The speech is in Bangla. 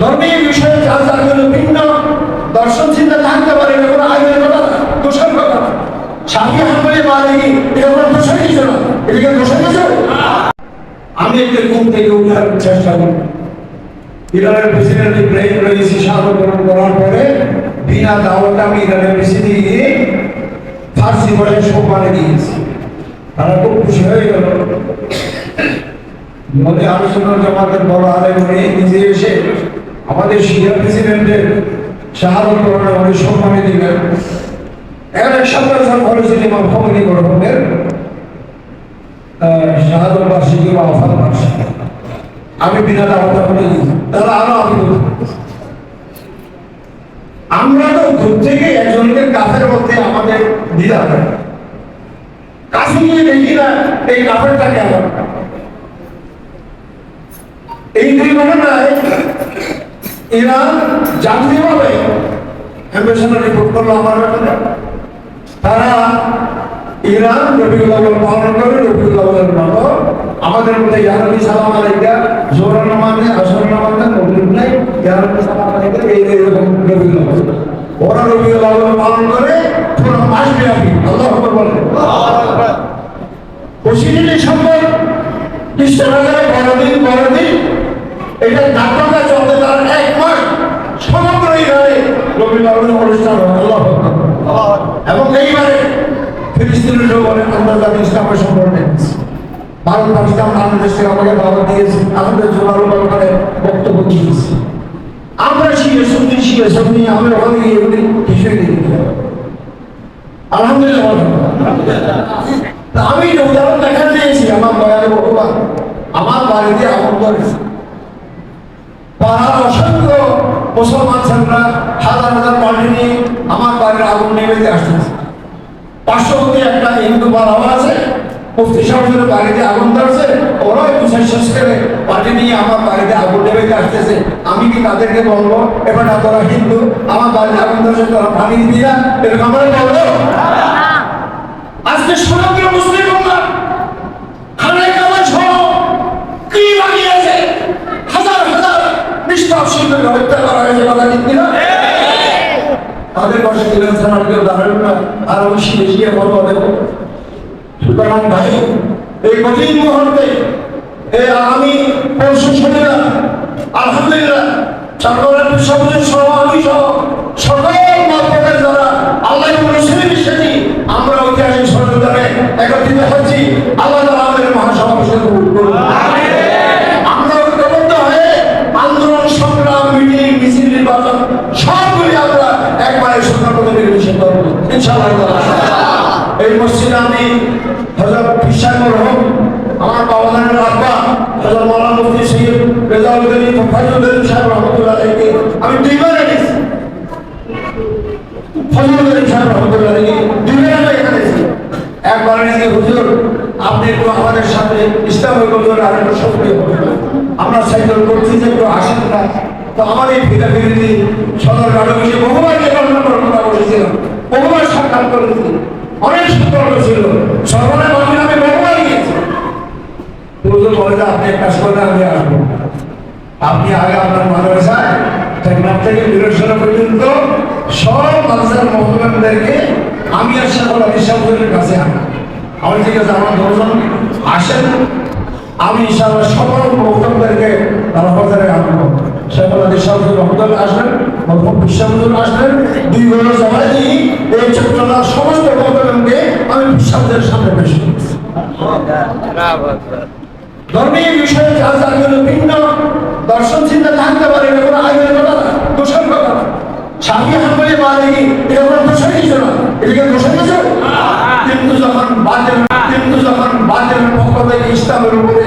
ধর্মীয় বিষয়ে যার যার জন্য ভিন্ন দর্শন চিন্তা থাকতে পারে কোনো আইনের কথা না, দোষের কথা না। স্বামী হাম্বলি মালিকি এটা কোনো দোষের কিছু না। এটাকে দোষের কিছু? আমি একটু ঘুম থেকে উঠার চেষ্টা করি ইরানের প্রেসিডেন্ট ইব্রাহিম রইসি শাহাদত গ্রহণ করার পরে বিনা দাওয়াতে আমি ইরানের প্রেসিডেন্ট গিয়ে ফার্সি ভাষায় সম্মানে দিয়েছি। তারা খুব খুশি হয়ে গেল। মধ্যে আলোচনা জমাতের বড় আলে উনি নিজে এসে আমাদের শিয়া প্রেসিডেন্টের শাহাদত সম্মানে দিলেন। বলেছিল ইমাম গ্রহণের শাহাদত বার্ষিকী বা বার্ষিকী। আমি বিনা দাওয়াতে তারা আরও আমি আমরা তো দূর থেকে একজনকে কাফের মধ্যে আমাদের হয়। কাছে দেখি না, এই কাপড়টা কেমন? এই দুই ঘটনায় এরা জাতীয়ভাবে অ্যাম্বাসেডার রিপোর্ট করল আমার ব্যাপারে। তারা ইরান রবিউল আউ্বাল পালন করে রবিউল আউ্বালের মতো আমাদের মধ্যে ইয়ারবি সালাম আলাইকা জোহর নামাজে আসর নামাজে মগরিব নাই ইয়ারবি সালাম আলাইকা এই এরকম রবিউল আউ্বাল ওরা রবিউল আউ্বাল পালন করে পুরো মাস ব্যাপী আল্লাহ আকবার। বলে প্রতিদিনই সম্ভব বিশ্ববাজারে বড়দিন বড়দিন এটা নাটকটা চলতে তার এক মাস সমগ্র রবিউল আউ্বালের অনুষ্ঠান আল্লাহ এবং এইবারে ফিলিস্তিনের লোকের আন্তর্জাতিক ইসলামের সম্পর্কে ভারত পাকিস্তান বাংলাদেশ আমাকে দাওয়াত দিয়েছে আমাদের জোরালো ব্যাপারে বক্তব্য দিয়েছে। আমরা শিখে শুনতে শিখে শুনি আমি ওখানে গিয়ে এগুলি কিছুই দেখি আলহামদুলিল্লাহ। আমি উদাহরণ দেখা দিয়েছি আমার বয়ানে ভগবান, আমার বাড়িতে আমল করেছে অসংখ্য মুসলমান ছেলেরা হাজার হাজার পার্টি নিয়ে আমার বাড়ির আগুন নেমে আসতেছে। পার্শ্ববর্তী একটা হিন্দু পাড়াও আছে মুফতি সাহেবের বাড়িতে আগুন ধরছে ওরাও বিশেষ শেষ করে পার্টি নিয়ে আমার বাড়িতে আগুন নেমে আসতেছে। আমি কি তাদেরকে বলব এবার তোরা হিন্দু আমার বাড়িতে আগুন ধরছে তোরা পানি না এরকম আমরা বলব? আজকে সমগ্র মুসলিম উম্মাহ খানায় কামাই সহ কি বানিয়েছে হাজার হাজার নিষ্পাপ শিল্পীকে হত্যা করা হয়েছে কথা ঠিক কিনা তাদের পাশে দিলেন থানার কেউ দাঁড়াবেন না আর আমি শিখে শিখে বলব দেখো সুতরাং ভাই এই কঠিন মুহূর্তে এই আগামী পরশু শনিবার আলহামদুলিল্লাহ সহ আমি সহ সকল মাধ্যমের যারা আল্লাহ মুসলিম বিশ্বাসী আমরা ঐতিহাসিক ষড়যন্ত্রে একত্রিত হচ্ছি আল্লাহ তালা আমাদের মহাসমাবেশে আমরা ঐক্যবদ্ধ হয়ে আন্দোলন সংগ্রাম মিটিং মিছিল নির্বাচন সবগুলি আমরা একবারে সুন্দর নির্বাচন করব ইনশাআল্লাহ। এই মসজিদে আমি আমার বাবা নানের আব্বা রহমতুল্লাহ আলাইহি। আমি দুইবার এনেছি ফজল করিম সাহেব রহমতুল্লাহ আলাইহি, দুইবার আপনি একটু আমাদের সাথে ইসলামী হুজুর আর একটু সাইকেল একটু আসেন না। তো আমার এই ফিরা ফিরিতে সদর গাড়ি বহুবার যে ঘটনা বসেছিলাম বহুবার সাক্ষাৎ করেছি অনেক সম্পর্ক ছিল সর্বদা মন্দির আমি বহুবার গিয়েছি। হুজুর বলে যে আপনি এক কাজ করলে আমি আসব। আপনি আগে আপনার মাদ্রাসায় টেকনাফ থেকে বিরোধনা পর্যন্ত সব মাদ্রাসার মহকুমাদেরকে আমি আর আলী সাহেবের কাছে আনা। আমি ঠিক আছে, আমার দশজন আসেন। আমি ইনশাআল্লাহ সকল মহকুমাদেরকে তারা বাজারে আনব। শেখুল আলী সাহেব রহমতুল আসবেন মহকুম বিশ্বাসুল আসবেন দুই ঘণ্টা সবাই দিই এই চট্টগ্রাম সমস্ত মহকুমাকে আমি বিশ্বাসের সামনে পেশ ধর্মীয় বিষয়ে যার যার ভিন্ন, দর্শন চিন্তা থাকতে পারে, এটা কোনো আইনের কথা না, দোষের কথা স্বামী হাম্বলি মালিকি, এটা কোনো দোষের কিছু না। এটাকে দোষের কিছু? কিন্তু যখন বাজের কিন্তু যখন বাজের পক্ষ থেকে ইসলামের উপরে